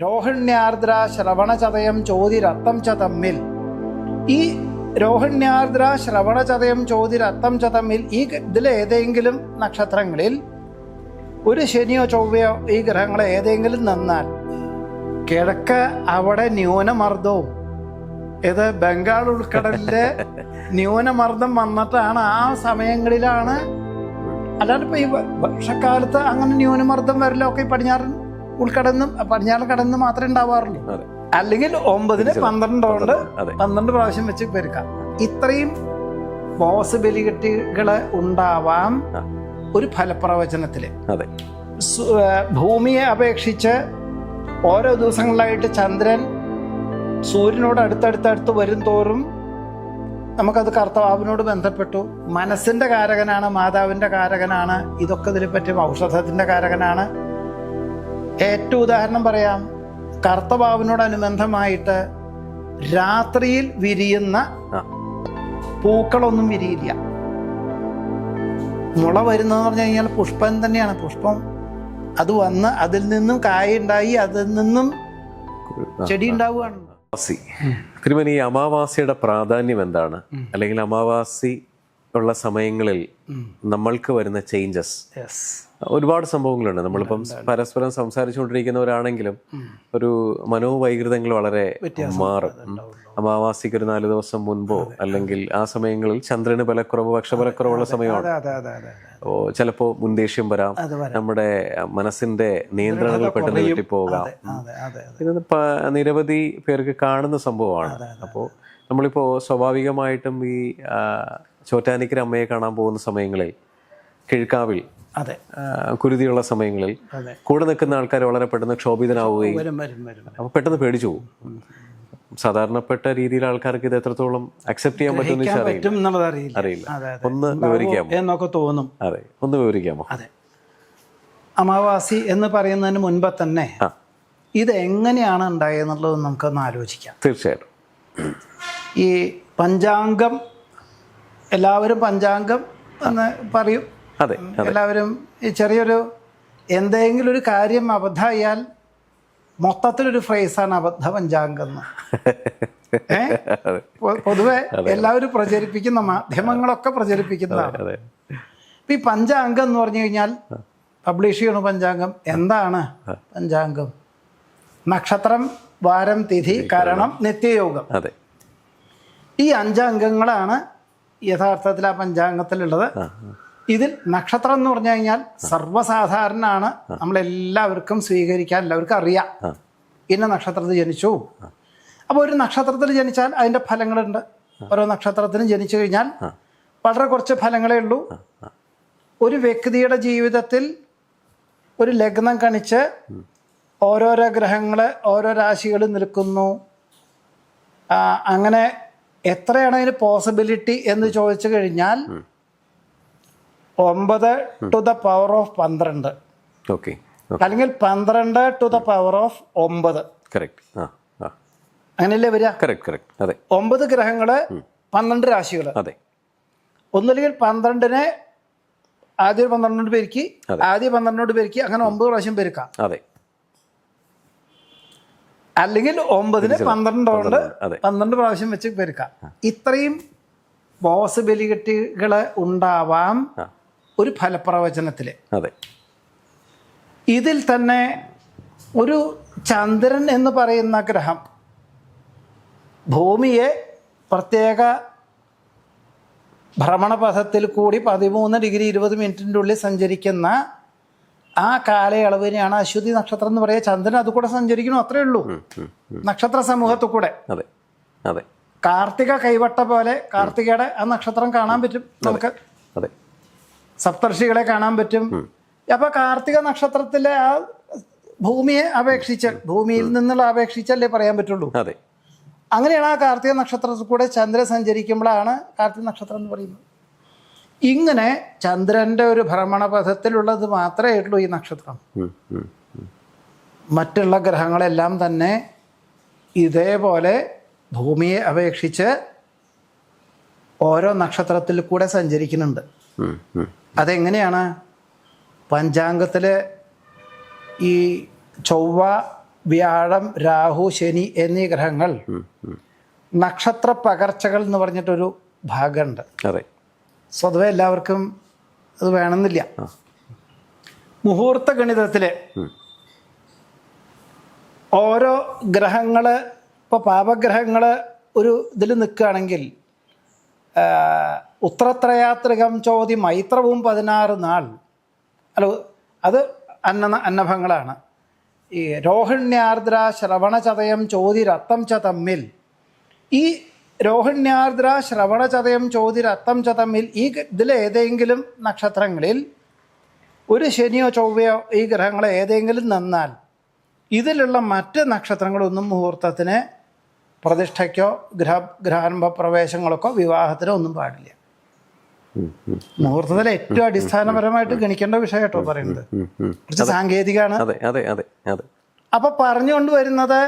രോഹിണ്യാർദ്ര ശ്രവണചതയം ചോതിരത്തം ച തമ്മിൽ. ഈ രോഹിണ്യാർദ്ര ശ്രവണചതയം ചോതിരത്തം ച തമ്മിൽ ഈ ഇതിലേതെങ്കിലും നക്ഷത്രങ്ങളിൽ ഒരു ശനിയോ ചൊവ്വയോ ഈ ഗ്രഹങ്ങളെ ഏതെങ്കിലും നന്നാൽ കിഴക്ക് അവിടെ ന്യൂനമർദ്ദവും ഇത് ബംഗാൾ ഉൾക്കടലിലെ ന്യൂനമർദ്ദം വന്നിട്ടാണ് ആ സമയങ്ങളിലാണ്. അല്ലാണ്ട് ഇപ്പൊ ഈ വർഷക്കാലത്ത് അങ്ങനെ ന്യൂനമർദ്ദം വരലൊക്കെ ഈ പടിഞ്ഞാറൻ ഉൾക്കടന്നും പടിഞ്ഞാറൻ കടന്ന് മാത്രമേ ഉണ്ടാവാറുള്ളൂ. അല്ലെങ്കിൽ ഒമ്പതിന് പന്ത്രണ്ട് കൊണ്ട് പന്ത്രണ്ട് പ്രാവശ്യം വെച്ച് പെരുക്കാം. ഇത്രയും പോസിബിലിറ്റികൾ ഉണ്ടാവാം ഒരു ഫലപ്രവചനത്തിൽ. ഭൂമിയെ അപേക്ഷിച്ച് ഓരോ ദിവസങ്ങളിലായിട്ട് ചന്ദ്രൻ സൂര്യനോട് അടുത്തടുത്തടുത്ത് വരും തോറും നമുക്കത് കർത്താവിനോട് ബന്ധപ്പെട്ടു. മനസ്സിന്റെ കാരകനാണ് മാതാവിന്റെ കാരകനാണ് ഇതൊക്കെ ഇതിനെ പറ്റും ഔഷധത്തിന്റെ കാരകനാണ്. ഏറ്റവും ഉദാഹരണം പറയാം. കർത്തവാവിനോടനുബന്ധമായിട്ട് രാത്രിയിൽ വിരിയുന്ന പൂക്കളൊന്നും വിരിയില്ല. മുള വരുന്നതെന്ന് പറഞ്ഞു കഴിഞ്ഞാൽ പുഷ്പം തന്നെയാണ്. പുഷ്പം അത് വന്ന് അതിൽ നിന്നും കായ ഉണ്ടായി അതിൽ നിന്നും. ചെടി ഉണ്ടാവുകയാണ്. അമാവാസി. ഈ അമാവാസിയുടെ പ്രാധാന്യം എന്താണ്? അല്ലെങ്കിൽ അമാവാസി ഉള്ള സമയങ്ങളിൽ നമ്മൾക്ക് വരുന്ന ചേഞ്ചസ് ഒരുപാട് സംഭവങ്ങളുണ്ട്. നമ്മളിപ്പം പരസ്പരം സംസാരിച്ചുകൊണ്ടിരിക്കുന്നവരാണെങ്കിലും ഒരു മനോവൈകൃതങ്ങൾ വളരെ മാറും. അമാവാസിക്ക് ഒരു നാല് ദിവസം മുൻപോ അല്ലെങ്കിൽ ആ സമയങ്ങളിൽ ചന്ദ്രന് ബലക്കുറവ് പക്ഷബലക്കുറവുള്ള സമയമാണ്. ചിലപ്പോ മുൻദേഷ്യം വരാം. നമ്മുടെ മനസ്സിന്റെ നിയന്ത്രണങ്ങൾ പെട്ടെന്ന് കിട്ടിപ്പോകാം ഇത് നിരവധി പേർക്ക് കാണുന്ന സംഭവമാണ്. അപ്പോൾ നമ്മളിപ്പോ സ്വാഭാവികമായിട്ടും ഈ ചോറ്റാനിക്കര അമ്മയെ കാണാൻ പോകുന്ന സമയങ്ങളിൽ കിഴക്കാവിൽ അതെ. കുരുതിയുള്ള സമയങ്ങളിൽ കൂടെ നിൽക്കുന്ന ആൾക്കാർ വളരെ പെട്ടെന്ന് ക്ഷോഭിതനാവുകയും അപ്പോൾ പെട്ടെന്ന് പേടിച്ചു പോകും സാധാരണപ്പെട്ട രീതിയിൽ ആൾക്കാർക്ക് ഇത് എത്രത്തോളം അക്സെപ്റ്റ് ചെയ്യാൻ പറ്റും അറിയില്ല. ഒന്ന് വിവരിക്കാമോ? എന്നൊക്കെ തോന്നും. അതെ ഒന്ന് വിവരിക്കാമോ? അതെ. അമാവാസി എന്ന് പറയുന്നതിന് മുൻപ് തന്നെ ഇത് എങ്ങനെയാണ് ഉണ്ടായെന്നുള്ളത് നമുക്കൊന്ന് ആലോചിക്കാം. തീർച്ചയായിട്ടും. ഈ പഞ്ചാംഗം എല്ലാവരും പഞ്ചാംഗം എന്ന് പറയും. അതെ എല്ലാവരും ഈ ചെറിയൊരു എന്തെങ്കിലും ഒരു കാര്യം അബദ്ധമായാൽ മൊത്തത്തിലൊരു ഫ്രേസാണ് അബദ്ധ പഞ്ചാംഗം എന്ന്. പൊതുവെ എല്ലാവരും പ്രചരിപ്പിക്കുന്ന മാധ്യമങ്ങളൊക്കെ പ്രചരിപ്പിക്കുന്നതാണ്. ഈ പഞ്ചാംഗം എന്ന് പറഞ്ഞു കഴിഞ്ഞാൽ പബ്ലിഷ് ചെയ്യണ പഞ്ചാംഗം എന്താണ്? പഞ്ചാംഗം. നക്ഷത്രം വാരം തിഥി കരണം നിത്യയോഗം. ഈ അഞ്ചംഗങ്ങളാണ് യഥാർത്ഥത്തിൽ ആ പഞ്ചാംഗത്തിലുള്ളത്. ഇതിൽ നക്ഷത്രം എന്ന് പറഞ്ഞു കഴിഞ്ഞാൽ സർവസാധാരണമാണ് നമ്മളെല്ലാവർക്കും സ്വീകരിക്കാൻ എല്ലാവർക്കും അറിയാം. ഇന്ന നക്ഷത്രത്തിൽ ജനിച്ചു. അപ്പോൾ ഒരു നക്ഷത്രത്തിൽ ജനിച്ചാൽ അതിന്റെ ഫലങ്ങളുണ്ട്. ഓരോ നക്ഷത്രത്തിനും ജനിച്ചു കഴിഞ്ഞാൽ വളരെ കുറച്ച് ഫലങ്ങളേ ഉള്ളൂ. ഒരു വ്യക്തിയുടെ ജീവിതത്തിൽ ഒരു ലഗ്നം കണിച്ച് ഓരോരോ ഗ്രഹങ്ങൾ ഓരോ രാശികൾ നിൽക്കുന്നു. അങ്ങനെ എത്രയാണ് അതിന് പോസിബിലിറ്റി എന്ന് ചോദിച്ചു കഴിഞ്ഞാൽ ഒമ്പത് ടു ദ പവർ ഓഫ് പന്ത്രണ്ട്. ഓക്കെ അല്ലെങ്കിൽ പന്ത്രണ്ട് ടു ദ പവർ ഓഫ് ഒമ്പത്. കറക്റ്റ് അങ്ങനെയല്ലേ വരിക? കറക്റ്റ് കറക്റ്റ് അതെ. ഒമ്പത് ഗ്രഹങ്ങൾ പന്ത്രണ്ട് രാശികൾ അതെ. ഒന്നുമില്ലെങ്കിൽ പന്ത്രണ്ടിനെ ആദ്യ പന്ത്രണ്ടോട് പെരുക്കി ആദ്യ പന്ത്രണ്ടോട് പെരുക്കി അങ്ങനെ ഒമ്പത് പ്രാവശ്യം പെരുക്കാം. അതെ. അല്ലെങ്കിൽ ഒമ്പതിന് പന്ത്രണ്ടോണ്ട് റൗണ്ട് പന്ത്രണ്ട് പ്രാവശ്യം വെച്ച് പെരുക്കാം. ഇത്രയും പോസിബിലിറ്റികൾ ഉണ്ടാവാം ഒരു ഫലപ്രവചനത്തിൽ. അതെ. ഇതിൽ തന്നെ ഒരു ചന്ദ്രൻ എന്ന് പറയുന്ന ഗ്രഹം ഭൂമിയെ പ്രത്യേക ഭ്രമണപഥത്തിൽ കൂടി പതിമൂന്ന് ഡിഗ്രി ഇരുപത് മിനിറ്റിന്റെ ഉള്ളിൽ സഞ്ചരിക്കുന്ന ആ കാലയളവിനെയാണ് അശ്വതി നക്ഷത്രം എന്ന് പറയുക. ചന്ദ്രൻ അത് കൂടെ സഞ്ചരിക്കണം അത്രേ ഉള്ളൂ. നക്ഷത്ര സമൂഹത്തിൽ കൂടെ അതെ അതെ. കാർത്തിക കൈവട്ട പോലെ കാർത്തികയുടെ ആ നക്ഷത്രം കാണാൻ പറ്റും നമുക്ക്. അതെ. സപ്തർഷികളെ കാണാൻ പറ്റും. അപ്പൊ കാർത്തിക നക്ഷത്രത്തിലെ ആ ഭൂമിയെ അപേക്ഷിച്ച് ഭൂമിയിൽ നിന്നുള്ള അപേക്ഷിച്ചല്ലേ പറയാൻ പറ്റുള്ളൂ? അതെ. അങ്ങനെയാണ് ആ കാർത്തിക നക്ഷത്രത്തിൽ കൂടെ ചന്ദ്രൻ സഞ്ചരിക്കുമ്പോഴാണ് കാർത്തിക നക്ഷത്രം എന്ന് പറയുന്നത്. ഇങ്ങനെ ചന്ദ്രന്റെ ഒരു ഭ്രമണപഥത്തിലുള്ളത് മാത്രമേ ഉള്ളൂ ഈ നക്ഷത്രം. മറ്റുള്ള ഗ്രഹങ്ങളെല്ലാം തന്നെ ഇതേപോലെ ഭൂമിയെ അപേക്ഷിച്ച് ഓരോ നക്ഷത്രത്തിൽ കൂടെ സഞ്ചരിക്കുന്നുണ്ട്. അതെങ്ങനെയാണ് പഞ്ചാംഗത്തിൽ ഈ ചൊവ്വ വ്യാഴം രാഹു ശനി എന്നീ ഗ്രഹങ്ങൾ. നക്ഷത്ര പകർച്ചകൾ എന്ന് പറഞ്ഞിട്ടൊരു ഭാഗമുണ്ട് അതെ സ്വതവേ എല്ലാവർക്കും അത് വേണമെന്നില്ല. മുഹൂർത്ത ഗണിതത്തിലെ. ഓരോ ഗ്രഹങ്ങൾ ഇപ്പോൾ പാപഗ്രഹങ്ങൾ ഒരു ഇതിൽ നിൽക്കുകയാണെങ്കിൽ ഉത്രത്രയാത്രികം ചോതി മൈത്രവും പതിനാറ് നാൾ അല്ല അത് അന്ന അന്നഭങ്ങളാണ് ഈ രോഹിണ്യാർദ്ര ശ്രവണചതയം ചോതി രത്തം ച തമ്മിൽ ഈ രോഹിണ്യാർദ്ര ശ്രവണചതയം ചോതി രത്തം ച തമ്മിൽ ഈ ഇതിലേതെങ്കിലും നക്ഷത്രങ്ങളിൽ ഒരു ശനിയോ ചൊവ്വയോ ഈ ഗ്രഹങ്ങൾ ഏതെങ്കിലും നന്നാൽ ഇതിലുള്ള മറ്റ് നക്ഷത്രങ്ങളൊന്നും മുഹൂർത്തത്തിന് പ്രതിഷ്ഠയ്ക്കോ ഗ്രഹ ഗ്രഹാരംഭ പ്രവേശങ്ങളൊക്കെ വിവാഹത്തിനോ ഒന്നും പാടില്ല. മുഹൂർത്തത്തിൽ ഏറ്റവും അടിസ്ഥാനപരമായിട്ട് ഗണിക്കേണ്ട വിഷയം കേട്ടോ പറയുന്നത്. കുറച്ച് സാങ്കേതികമാണ് അപ്പൊ പറഞ്ഞുകൊണ്ട് വരുന്നത്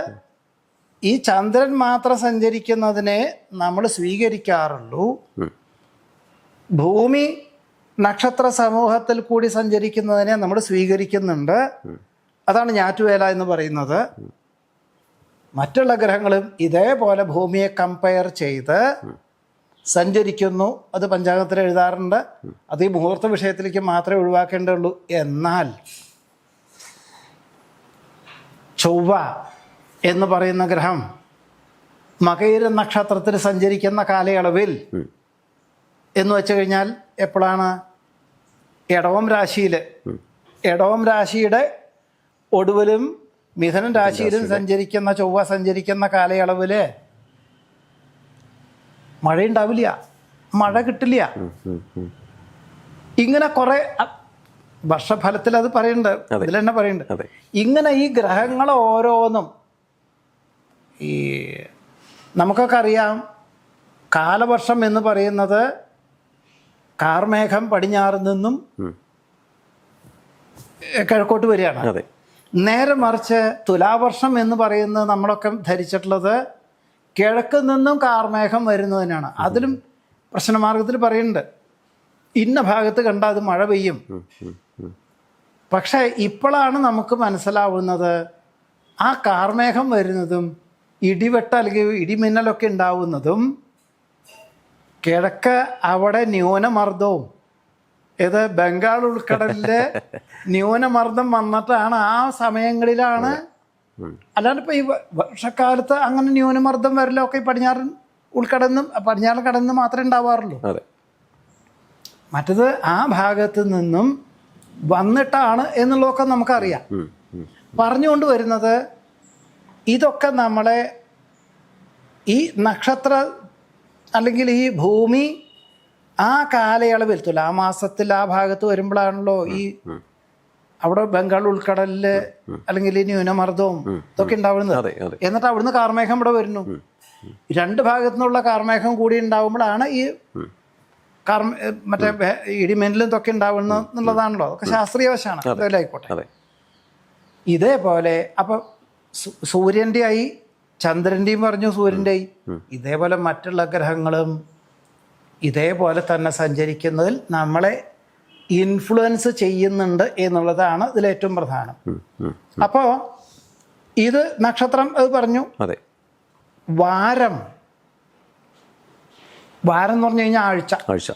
ഈ ചന്ദ്രൻ മാത്രം സഞ്ചരിക്കുന്നതിനെ നമ്മൾ സ്വീകരിക്കാറുള്ളൂ. ഭൂമി നക്ഷത്ര സമൂഹത്തിൽ കൂടി സഞ്ചരിക്കുന്നതിനെ നമ്മൾ സ്വീകരിക്കുന്നുണ്ട്. അതാണ് ഞാറ്റുവേല എന്ന് പറയുന്നത്. മറ്റുള്ള ഗ്രഹങ്ങളും ഇതേപോലെ ഭൂമിയെ കമ്പയർ ചെയ്ത് സഞ്ചരിക്കുന്നു. അത് പഞ്ചാംഗത്തിൽ എഴുതാറുണ്ട്. അത് ഈ മുഹൂർത്ത വിഷയത്തിലേക്ക് മാത്രമേ ഒഴിവാക്കേണ്ടുള്ളൂ എന്നാൽ ചൊവ്വ എന്ന് പറയുന്ന ഗ്രഹം മകയിര നക്ഷത്രത്തിൽ സഞ്ചരിക്കുന്ന കാലയളവിൽ എന്ന് വെച്ച് കഴിഞ്ഞാൽ എപ്പോഴാണ്? ഇടവം രാശിയിൽ ഇടവം രാശിയുടെ ഒടുവിലും മിഥുനം രാശിയിലും സഞ്ചരിക്കുന്ന ചൊവ്വ സഞ്ചരിക്കുന്ന കാലയളവിൽ മഴയുണ്ടാവില്ല. മഴ കിട്ടില്ല. ഇങ്ങനെ കുറെ വർഷഫലത്തിൽ അത് പറയുന്നുണ്ട്. ഇതിൽ തന്നെ പറയുന്നുണ്ട്. ഇങ്ങനെ ഈ ഗ്രഹങ്ങൾ ഓരോന്നും ഈ നമുക്കൊക്കെ അറിയാം കാലവർഷം എന്ന് പറയുന്നത് കാർമേഘം പടിഞ്ഞാറ് നിന്നും കിഴക്കോട്ട് വരികയാണ്. അതെ. നേരെ മറിച്ച് തുലാവർഷം എന്ന് പറയുന്നത് നമ്മളൊക്കെ ധരിച്ചിട്ടുള്ളത് കിഴക്ക് നിന്നും കാർമേഘം വരുന്നതിനാണ് അതിലും പ്രശ്നമാർഗത്തിൽ പറയുന്നുണ്ട്. ഇന്ന ഭാഗത്ത് കണ്ടാൽ അത് മഴ പെയ്യും. പക്ഷേ ഇപ്പോഴാണ് നമുക്ക് മനസ്സിലാവുന്നത് ആ കാർമേഘം വരുന്നതും ഇടിവെട്ട് അല്ലെങ്കിൽ ഇടിമിന്നലൊക്കെ ഉണ്ടാവുന്നതും കിഴക്ക് അവിടെ ന്യൂനമർദ്ദവും. ഇത് ബംഗാൾ ഉൾക്കടലിലെ ന്യൂനമർദ്ദം വന്നിട്ടാണ് ആ സമയങ്ങളിലാണ്. അല്ലാണ്ട് ഇപ്പോൾ ഈ വർഷക്കാലത്ത് അങ്ങനെ ന്യൂനമർദ്ദം വരലൊക്കെ ഈ പടിഞ്ഞാറൻ ഉൾക്കടന്നും പടിഞ്ഞാറൻ കടന്ന് മാത്രമേ ഉണ്ടാവാറുള്ളൂ. മറ്റത് ആ ഭാഗത്ത് നിന്നും വന്നിട്ടാണ് എന്നുള്ളതൊക്കെ നമുക്കറിയാം. പറഞ്ഞുകൊണ്ട് വരുന്നത് ഇതൊക്കെ നമ്മളെ ഈ നക്ഷത്ര അല്ലെങ്കിൽ ഈ ഭൂമി ആ കാലയളവിൽ തുലാമാസത്തിൽ ആ ഭാഗത്ത് വരുമ്പോഴാണല്ലോ ഈ അവിടെ ബംഗാൾ ഉൾക്കടലിൽ അല്ലെങ്കിൽ ഈ ന്യൂനമർദ്ദവും ഇതൊക്കെ ഉണ്ടാവുന്നത്. എന്നിട്ട് അവിടുന്ന് കാർമേഘം ഇവിടെ വരുന്നു. രണ്ട് ഭാഗത്തു നിന്നുള്ള കാർമേഘം കൂടി ഉണ്ടാവുമ്പോഴാണ് ഈ കാർമ മറ്റേ ഇടിമെന്റിലും ഇടിമിന്നലും ഇതൊക്കെ ഉണ്ടാവുന്നത് എന്നുള്ളതാണല്ലോ. അതൊക്കെ ശാസ്ത്രീയ വശമാണ് ആയിക്കോട്ടെ ഇതേപോലെ അപ്പൊ സു- സൂര്യന്റെ ആയി ചന്ദ്രന്റെയും പറഞ്ഞു സൂര്യന്റെ ആയി ഇതേപോലെ മറ്റുള്ള ഗ്രഹങ്ങളും ഇതേപോലെ തന്നെ സഞ്ചരിക്കുന്നതിൽ നമ്മളെ ഇൻഫ്ലുവൻസ് ചെയ്യുന്നുണ്ട് എന്നുള്ളതാണ് ഇതിൽ ഏറ്റവും പ്രധാനം. അപ്പോൾ ഇത് നക്ഷത്രം അത് പറഞ്ഞു. അതെ. വാരം. വാരം എന്ന് പറഞ്ഞു കഴിഞ്ഞാൽ ആഴ്ച. ആഴ്ച.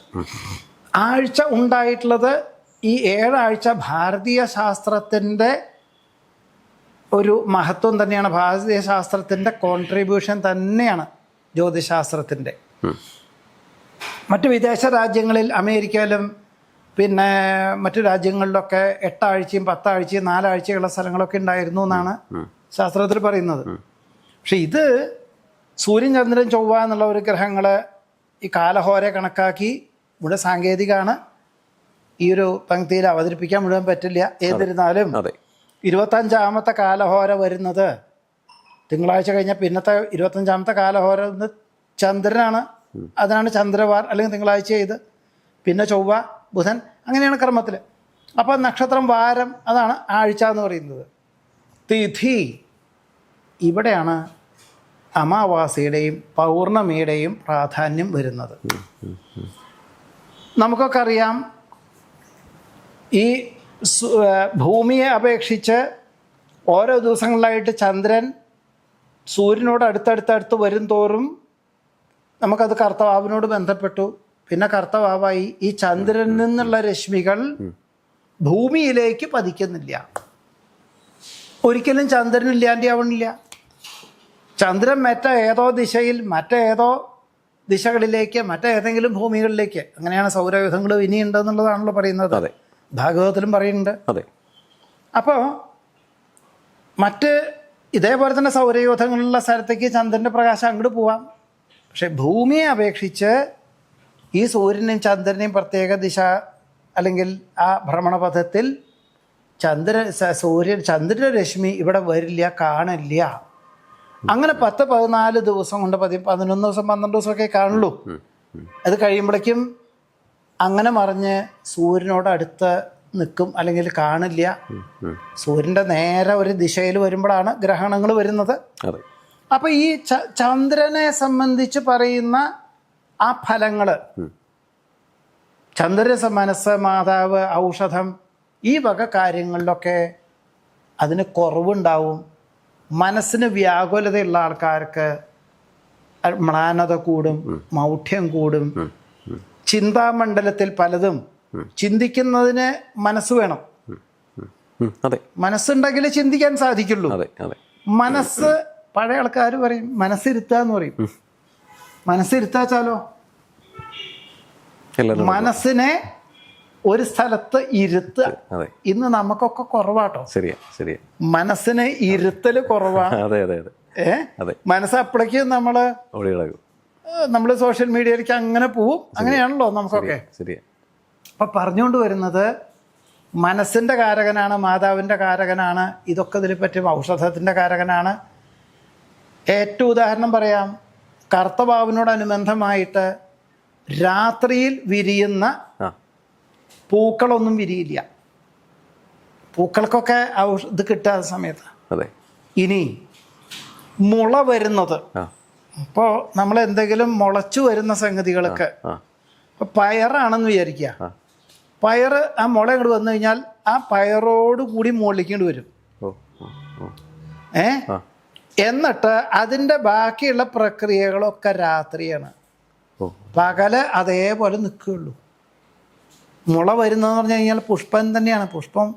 ആഴ്ച ഉണ്ടായിട്ടുള്ളത് ഈ ഏഴാഴ്ച ഭാരതീയ ശാസ്ത്രത്തിന്റെ ഒരു മഹത്വം തന്നെയാണ് ഭാരതീയ ശാസ്ത്രത്തിന്റെ കോൺട്രിബ്യൂഷൻ തന്നെയാണ് ജ്യോതിശാസ്ത്രത്തിന്റെ മറ്റു വിദേശ രാജ്യങ്ങളിൽ അമേരിക്കയിലും പിന്നെ മറ്റു രാജ്യങ്ങളിലൊക്കെ എട്ടാഴ്ചയും പത്താഴ്ചയും നാലാഴ്ചയുള്ള സ്ഥലങ്ങളൊക്കെ ഉണ്ടായിരുന്നു എന്നാണ് ശാസ്ത്രത്തിൽ പറയുന്നത്. പക്ഷെ ഇത് സൂര്യൻ ചന്ദ്രൻ ചൊവ്വ എന്നുള്ള ഒരു ഗ്രഹങ്ങൾ ഈ കാലഹോരെ കണക്കാക്കി ഇവിടെ സാങ്കേതികമാണ് ഈ ഒരു പങ്ക്തിയിൽ അവതരിപ്പിക്കാൻ മുഴുവൻ പറ്റില്ല. എന്നിരുന്നാലും അതെ. ഇരുപത്തഞ്ചാമത്തെ കാലഹോര വരുന്നത്. തിങ്കളാഴ്ച കഴിഞ്ഞ പിന്നത്തെ ഇരുപത്തഞ്ചാമത്തെ കാലഹോര ചന്ദ്രനാണ്. അതിനാണ് ചന്ദ്രവാർ അല്ലെങ്കിൽ തിങ്കളാഴ്ച ചെയ്ത് പിന്നെ ചൊവ്വ ബുധൻ അങ്ങനെയാണ് ക്രമത്തിൽ അപ്പോൾ നക്ഷത്രം വാരം അതാണ് ആഴ്ച എന്ന് പറയുന്നത്. തിഥി ഇവിടെയാണ് അമാവാസിയുടെയും പൗർണമിയുടെയും പ്രാധാന്യം വരുന്നത്. നമുക്കൊക്കെ അറിയാം ഈ ഭൂമിയെ അപേക്ഷിച്ച് ഓരോ ദിവസങ്ങളിലായിട്ട് ചന്ദ്രൻ സൂര്യനോട് അടുത്തടുത്തടുത്ത് വരും തോറും നമുക്കത് കർത്തവാവിനോട് ബന്ധപ്പെട്ടു. പിന്നെ കർത്തവാവായി ഈ ചന്ദ്രനിൽ നിന്നുള്ള രശ്മികൾ ഭൂമിയിലേക്ക് പതിക്കുന്നില്ല. ഒരിക്കലും ചന്ദ്രൻ ഇല്ലാണ്ടാവണില്ല ചന്ദ്രൻ മറ്റ ഏതോ ദിശയിൽ മറ്റേതോ ദിശകളിലേക്ക് മറ്റേതെങ്കിലും ഭൂമികളിലേക്ക് അങ്ങനെയാണ് സൗരയൂഥങ്ങൾ ഇനിയുണ്ടെന്നുള്ളതാണല്ലോ പറയുന്നത്. അതെ. ഭാഗവതത്തിലും പറയുന്നുണ്ട്. അതെ. അപ്പോൾ മറ്റ് ഇതേപോലെ തന്നെ സൗരയൂഥങ്ങളുള്ള സ്ഥലത്തേക്ക് ചന്ദ്രന്റെ പ്രകാശം അങ്ങോട്ട് പോവാം. പക്ഷെ ഭൂമിയെ അപേക്ഷിച്ച് ഈ സൂര്യനെയും ചന്ദ്രനെയും പ്രത്യേക ദിശ അല്ലെങ്കിൽ ആ ഭ്രമണപഥത്തിൽ ചന്ദ്ര സൂര്യൻ ചന്ദ്രരശ്മി രശ്മി ഇവിടെ വരില്ല കാണില്ല. അങ്ങനെ പത്ത് പതിനാല് ദിവസം കൊണ്ട് പതി പതിനൊന്ന് ദിവസം പന്ത്രണ്ട് ദിവസമൊക്കെ കാണുള്ളൂ. അത് കഴിയുമ്പോഴേക്കും അങ്ങനെ മറിഞ്ഞ് സൂര്യനോട് അടുത്ത് നിൽക്കും അല്ലെങ്കിൽ കാണില്ല. സൂര്യന്റെ നേരെ ഒരു ദിശയിൽ വരുമ്പോഴാണ് ഗ്രഹണങ്ങൾ വരുന്നത്. അപ്പം അപ്പോൾ ഈ ചന്ദ്രനെ സംബന്ധിച്ച് പറയുന്ന ആ ഫലങ്ങൾ ചന്ദ്രസ മനസ്സ് മാതാവ് ഔഷധം ഈ വക കാര്യങ്ങളിലൊക്കെ അതിന് കുറവുണ്ടാവും. മനസ്സിന് വ്യാകുലതയുള്ള ആൾക്കാർക്ക് മ്ലാനത കൂടും മൗഢ്യം കൂടും. ചിന്താമണ്ഡലത്തിൽ പലതും ചിന്തിക്കുന്നതിന് മനസ്സ് വേണം. അതെ. മനസ്സുണ്ടെങ്കിൽ ചിന്തിക്കാൻ സാധിക്കുള്ളൂ. മനസ്സ് പഴയ ആൾക്കാർ പറയും മനസ്സിരുത്താന്ന് പറയും. മനസ്സിരുത്താച്ചാലോ? മനസ്സിനെ ഒരു സ്ഥലത്ത് ഇരുത്തുക ഇന്ന് നമുക്കൊക്കെ കുറവാട്ടോ. ശരിയാ ശരിയാ. മനസ്സിനെ ഇരുത്തൽ കുറവാ. അതെ അതെ അതെ. ഏഹ് അതെ. മനസ്സ് അപ്പോഴേക്കും നമ്മൾ കിടക്കും നമ്മൾ സോഷ്യൽ മീഡിയയിലേക്ക് അങ്ങനെ പോവും. അങ്ങനെയാണല്ലോ നമുക്കൊക്കെ. അപ്പൊ പറഞ്ഞുകൊണ്ട് വരുന്നത് മനസ്സിന്റെ കാരകനാണ് മാതാവിന്റെ കാരകനാണ് ഇതൊക്കെ ഇതിൽ പറ്റും ഔഷധത്തിന്റെ കാരകനാണ്. ഏറ്റവും ഉദാഹരണം പറയാം. കർത്തഭാവിനോടനുബന്ധമായിട്ട് രാത്രിയിൽ വിരിയുന്ന പൂക്കളൊന്നും വിരിയില്ല. പൂക്കൾക്കൊക്കെ ഔഷ ഇത് കിട്ടാത്ത സമയത്ത്. ഇനി മുള വരുന്നത് ആ ഇപ്പോൾ നമ്മൾ എന്തെങ്കിലും മുളച്ചു വരുന്ന സംഗതികളൊക്കെ പയറാണെന്ന് വിചാരിക്കുക. ആ. പയറ് ആ മുള ഇങ്ങോട്ട് വന്നു കഴിഞ്ഞാൽ ആ പയറോട് കൂടി മുളിക്കേണ്ടി വരും. ഏ? എന്നിട്ട് അതിന്റെ ബാക്കിയുള്ള പ്രക്രിയകളൊക്കെ രാത്രിയാണ്. പകൽ അതേപോലെ നിൽക്കുകയുള്ളൂ മുള വരുന്നതെന്ന് പറഞ്ഞു കഴിഞ്ഞാൽ പുഷ്പം തന്നെയാണ്. പുഷ്പം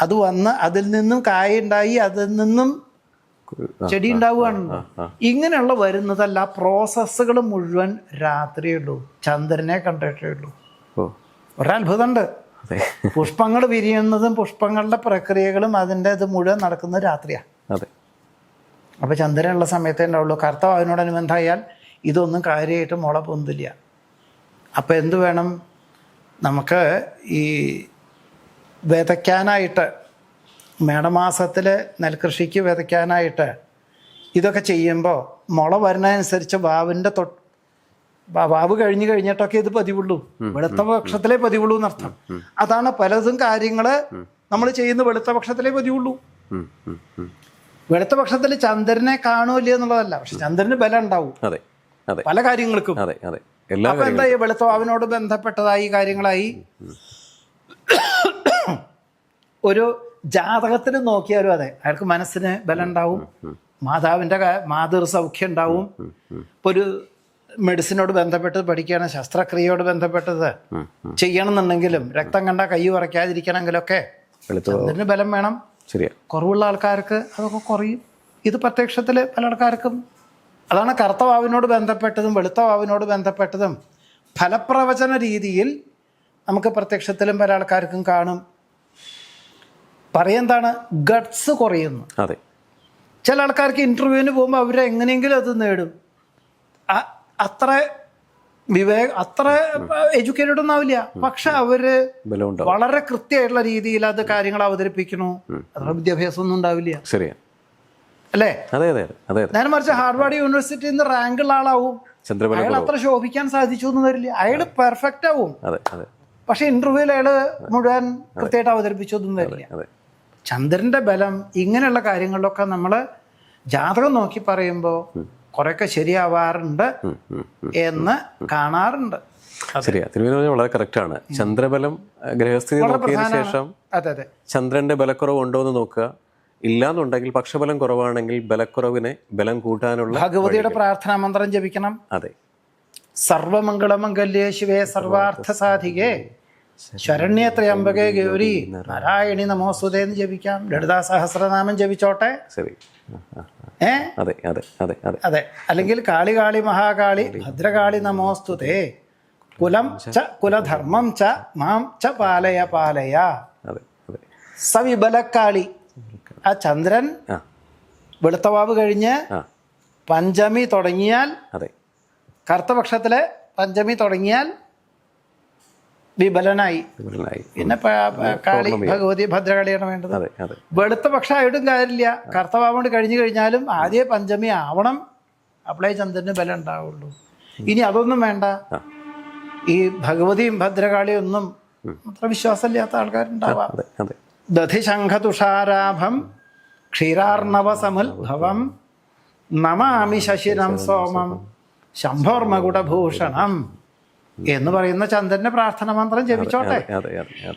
അത് വന്ന് അതിൽ നിന്നും കായ ഉണ്ടായി അതിൽ നിന്നും ചെടി ഉണ്ടാവുകയാണ്. ഇങ്ങനെയുള്ള വരുന്നതല്ല പ്രോസസ്സുകൾ മുഴുവൻ രാത്രിയേ ഉള്ളൂ. ചന്ദ്രനെ കണ്ടിട്ടേ ഉള്ളൂ. ഒരത്ഭുതമുണ്ട്. പുഷ്പങ്ങൾ വിരിയുന്നതും പുഷ്പങ്ങളുടെ പ്രക്രിയകളും അതിന്റെ ഇത് മുഴുവൻ നടക്കുന്നത് രാത്രിയാണ് അപ്പോൾ ചന്ദ്രനുള്ള സമയത്തേ ഉണ്ടാവുള്ളൂ. കർത്താവ് അതിനോടനുബന്ധമായാൽ ഇതൊന്നും കാര്യമായിട്ട് മുള പൊന്തില്ല. അപ്പോൾ എന്ത് വേണം? നമുക്ക് ഈ വിതയ്ക്കാനായിട്ട് മേടമാസത്തിൽ നെൽകൃഷിക്ക് വിതയ്ക്കാനായിട്ട് ഇതൊക്കെ ചെയ്യുമ്പോൾ മുള വരുന്നതനുസരിച്ച് വാവിന്റെ തൊ വാവ് കഴിഞ്ഞ് കഴിഞ്ഞിട്ടൊക്കെ ഇത് പതിവുള്ളൂ. വെളുത്ത പക്ഷത്തിലേ പതിവുള്ളൂ എന്നർത്ഥം. അതാണ് പലതും കാര്യങ്ങൾ നമ്മൾ ചെയ്യുന്ന വെളുത്ത പക്ഷത്തിലേ പതിവുള്ളൂ. വെളുത്ത പക്ഷത്തിൽ ചന്ദ്രനെ കാണൂല എന്നുള്ളതല്ല. പക്ഷെ ചന്ദ്രന് ബലം ഉണ്ടാവും. പല കാര്യങ്ങൾക്കും. അപ്പൊ എന്താ വെളുത്ത വാവിനോട് ബന്ധപ്പെട്ടതായി കാര്യങ്ങളായി. ഒരു ജാതകത്തിൽ നോക്കിയാലും അതെ. അയാൾക്ക് മനസ്സിന് ബലം ഉണ്ടാവും മാതാവിന്റെ മാതൃ സൗഖ്യം ഉണ്ടാവും. ഇപ്പൊ ഒരു മെഡിസിനോട് ബന്ധപ്പെട്ടത് പഠിക്കുകയാണ് ശസ്ത്രക്രിയയോട് ബന്ധപ്പെട്ടത് ചെയ്യണം എന്നുണ്ടെങ്കിലും രക്തം കണ്ട കൈ ഉറയ്ക്കാതിരിക്കണമെങ്കിലൊക്കെ അതിന് ബലം വേണം. കുറവുള്ള ആൾക്കാർക്ക് അതൊക്കെ കുറയും. ഇത് പ്രത്യക്ഷത്തിൽ പല ആൾക്കാർക്കും അതാണ് കറുത്തവാവിനോട് ബന്ധപ്പെട്ടതും വെളുത്തവാവിനോട് ബന്ധപ്പെട്ടതും ഫലപ്രവചന രീതിയിൽ നമുക്ക് പ്രത്യക്ഷത്തിലും പല ആൾക്കാർക്കും കാണും. പറയെന്താണ്? ഗട്ട്സ് കുറയുന്നു. അതെ. ചില ആൾക്കാർക്ക് ഇന്റർവ്യൂവിന് പോകുമ്പോൾ അവർ എങ്ങനെയെങ്കിലും അത് നേടും. അത്ര വിവേക അത്ര എഡ്യൂക്കേറ്റഡ് ഒന്നും ആവില്ല. പക്ഷെ അവർ വളരെ കൃത്യമായിട്ടുള്ള രീതിയിൽ അത് കാര്യങ്ങൾ അവതരിപ്പിക്കണു അത്ര വിദ്യാഭ്യാസം ഒന്നും ഉണ്ടാവില്ല അല്ലേ? അതെ അതെ നേരെ മറിച്ച് ഹാർവാർഡ് യൂണിവേഴ്സിറ്റി നിന്ന് റാങ്കുള്ള ആളാവും. അയാൾ അത്ര ശോഭിക്കാൻ സാധിച്ചു എന്ന് വരില്ല. അയാൾ പെർഫെക്റ്റ് ആവും. പക്ഷെ ഇന്റർവ്യൂവിൽ അയാൾ മുഴുവൻ കൃത്യമായിട്ട് അവതരിപ്പിച്ചൊന്നും വരില്ല. ചന്ദ്രന്റെ ബലം ഇങ്ങനെയുള്ള കാര്യങ്ങളിലൊക്കെ നമ്മൾ ജാതകം നോക്കി പറയുമ്പോൾ കുറെയൊക്കെ ശരിയാവാറുണ്ട്. എന്ന് കാണാറുണ്ട്. ശരിയാ. തിരുവനന്തപുരം വളരെ കറക്റ്റാണ് ചന്ദ്രബലം ഗ്രഹസ്ഥിതി നോക്കിയതിനു ശേഷം അതെ അതെ. ചന്ദ്രന്റെ ബലക്കുറവ് ഉണ്ടോ എന്ന് നോക്കുക. ഇല്ലാന്നുണ്ടെങ്കിൽ പക്ഷബലം കുറവാണെങ്കിൽ ബലക്കുറവിനെ ബലം കൂട്ടാനുള്ള ഭഗവതിയുടെ പ്രാർത്ഥനാ മന്ത്രം ജപിക്കണം. അതെ. സർവമംഗളമംഗല്യേ ശിവേ സർവാർത്ഥ സാധികേ ശരണ്യേ ത്രയംബകേ ഗൗരി നാരായണി നമോസ്തുതേ എന്ന് ജപിക്കാം. ലളിതാ സഹസ്രനാമം ജപിച്ചോട്ടെ? ശരി. ഏ? അതെ അതെ അതെ അതെ. അതെ. അല്ലെങ്കിൽ കാളി കാളി മഹാകാളി ഭദ്രകാളി നമോസ്തുതേ. കുലം ച കുലധർമ്മം ച മാം ച പാലയ പാലയ. സവിബലക്കാളി. ആ ചന്ദ്രൻ വെളുത്തവാവ് കഴിഞ്ഞ് പഞ്ചമി തുടങ്ങിയാൽ അതെ. കറുത്തപക്ഷത്തിലെ പഞ്ചമി തുടങ്ങിയാൽ ഇവരിലായി പിന്നെ കാളി ഭഗവതി ഭദ്രകാളിയാണ് വേണ്ടത്. അതെ അതെ. വെളുത്ത പക്ഷമായിട്ടും കാര്യമില്ല. കറുത്തവാവ് കൊണ്ട് കഴിഞ്ഞു കഴിഞ്ഞാലും ആദ്യ പഞ്ചമി ആവണം. അപ്പോഴേ ചന്ദ്രന് ബലം ഉണ്ടാവുള്ളൂ. ഇനി അതൊന്നും വേണ്ട. ഈ ഭഗവതിയും ഭദ്രകാളിയും ഒന്നും അത്ര വിശ്വാസമില്ലാത്ത ആൾക്കാരുണ്ടാവാം. ദധിശംഖതുഷാരാഭം ക്ഷീരാർണവ സമുദ്ഭവം നമാമി ശശിനം സോമം ശംഭോർമകുടഭൂഷണം. എന്ന് പറയുന്ന ചന്ദ്രനെ പ്രാർത്ഥന മന്ത്രം ജപിച്ചോട്ടെ.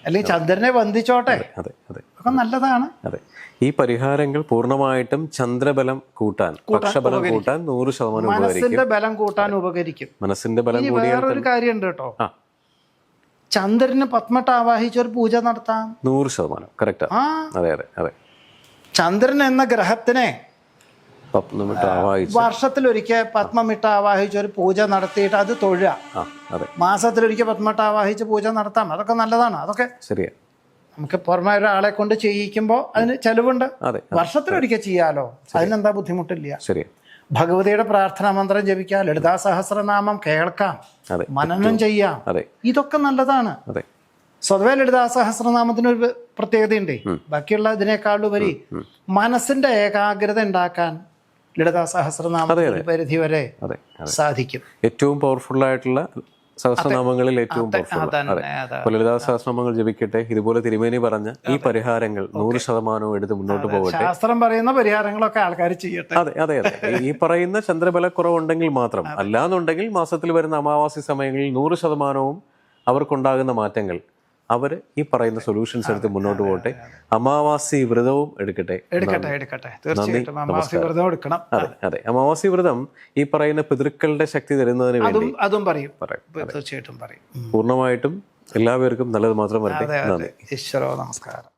അല്ലെങ്കിൽ ചന്ദ്രനെ വന്ദിച്ചോട്ടെ. ഒക്കെ നല്ലതാണ്. അതെ. ഈ പരിഹാരങ്ങൾ പൂർണമായിട്ടും ചന്ദ്രബലം കൂട്ടാൻ പക്ഷബലം കൂട്ടാൻ നൂറ് ശതമാനം മനസ്സിന്റെ ബലം കൂട്ടാൻ ഉപകരിക്കും. മനസ്സിന്റെ ബലം വേറൊരു കാര്യമുണ്ട് കേട്ടോ. ചന്ദ്രന് പത്മട്ട് ആവാഹിച്ച ഒരു പൂജ നടത്താം. നൂറ് ശതമാനം. കറക്റ്റ് അതെ അതെ. ചന്ദ്രൻ എന്ന ഗ്രഹത്തിനെ പത്മമിട്ട് ആവാഹിച്ച് വർഷത്തിലൊരിക്കൽ പത്മമിട്ട ആവാഹിച്ച് ഒരു പൂജ നടത്തിയിട്ട് അത് തൊഴുക. ആ അതെ. മാസത്തിലൊരിക്കൽ പത്മമിട്ട ആവാഹിച്ച് പൂജ നടത്താം. അതൊക്കെ നല്ലതാണ്. അതൊക്കെ ശരിയാ. നമുക്ക് പുറമെ ഒരാളെ കൊണ്ട് ചെയ്യിക്കുമ്പോൾ അതിന് ചെലവുണ്ട്. അതെ വർഷത്തിലൊരിക്കൽ ചെയ്യാലോ? അതിനെന്താ ബുദ്ധിമുട്ടില്ല. ശരിയാ. ഭഗവതിയുടെ പ്രാർത്ഥനാ മന്ത്രം ജപിക്കാം. ലളിതാ സഹസ്രനാമം കേൾക്കാം. അതെ മനനം ചെയ്യാം. അതെ. ഇതൊക്കെ നല്ലതാണ്. അതെ. സ്വതവേ ലളിതാ സഹസ്രനാമത്തിന് ഒരു പ്രത്യേകതയുണ്ട് ബാക്കിയുള്ള ഇതിനേക്കാളുപരി മനസ്സിന്റെ ഏകാഗ്രത ഉണ്ടാക്കാൻ ലളിതാ സഹസ്രനാമം ഒരു പരിധി വരെ സാധിക്കും. ഏറ്റവും പവർഫുൾ ആയിട്ടുള്ള സഹസ്രനാമങ്ങളിൽ ഏറ്റവും. ലളിതാ സഹസ്രനാമങ്ങൾ ജപിക്കട്ടെ. ഇതുപോലെ തിരുമേനി പറഞ്ഞ ഈ പരിഹാരങ്ങൾ നൂറ് ശതമാനവും എടുത്ത് മുന്നോട്ട് പോകട്ടെ. ശാസ്ത്രം പറയുന്ന പരിഹാരങ്ങളൊക്കെ ആൾക്കാർ ചെയ്യട്ടെ. അതെ അതെ അതെ. ഈ പറയുന്ന ചന്ദ്രബലക്കുറവുണ്ടെങ്കിൽ മാത്രം. അല്ലാന്നുണ്ടെങ്കിൽ മാസത്തിൽ വരുന്ന അമാവാസി സമയങ്ങളിൽ നൂറ് ശതമാനവും അവർക്കുണ്ടാകുന്ന മാറ്റങ്ങൾ. അവർ ഈ പറയുന്ന സൊല്യൂഷൻസ് എടുത്ത് മുന്നോട്ട് പോകട്ടെ. അമാവാസി വ്രതവും എടുക്കട്ടെ. എടുക്കട്ടെ എടുക്കട്ടെ. തീർച്ചയായിട്ടും അമാവാസി വ്രതം എടുക്കണം. അതെ അതെ. അമാവാസി വ്രതം ഈ പറയുന്ന പിതൃക്കളുടെ ശക്തി തരുന്നതിന് വേണ്ടി അതും പറയും. തീർച്ചയായിട്ടും പറയും. പൂർണമായിട്ടും എല്ലാവർക്കും നല്ലത് മാത്രം വരട്ടെ. ഈശ്വരോ നമസ്കാരം.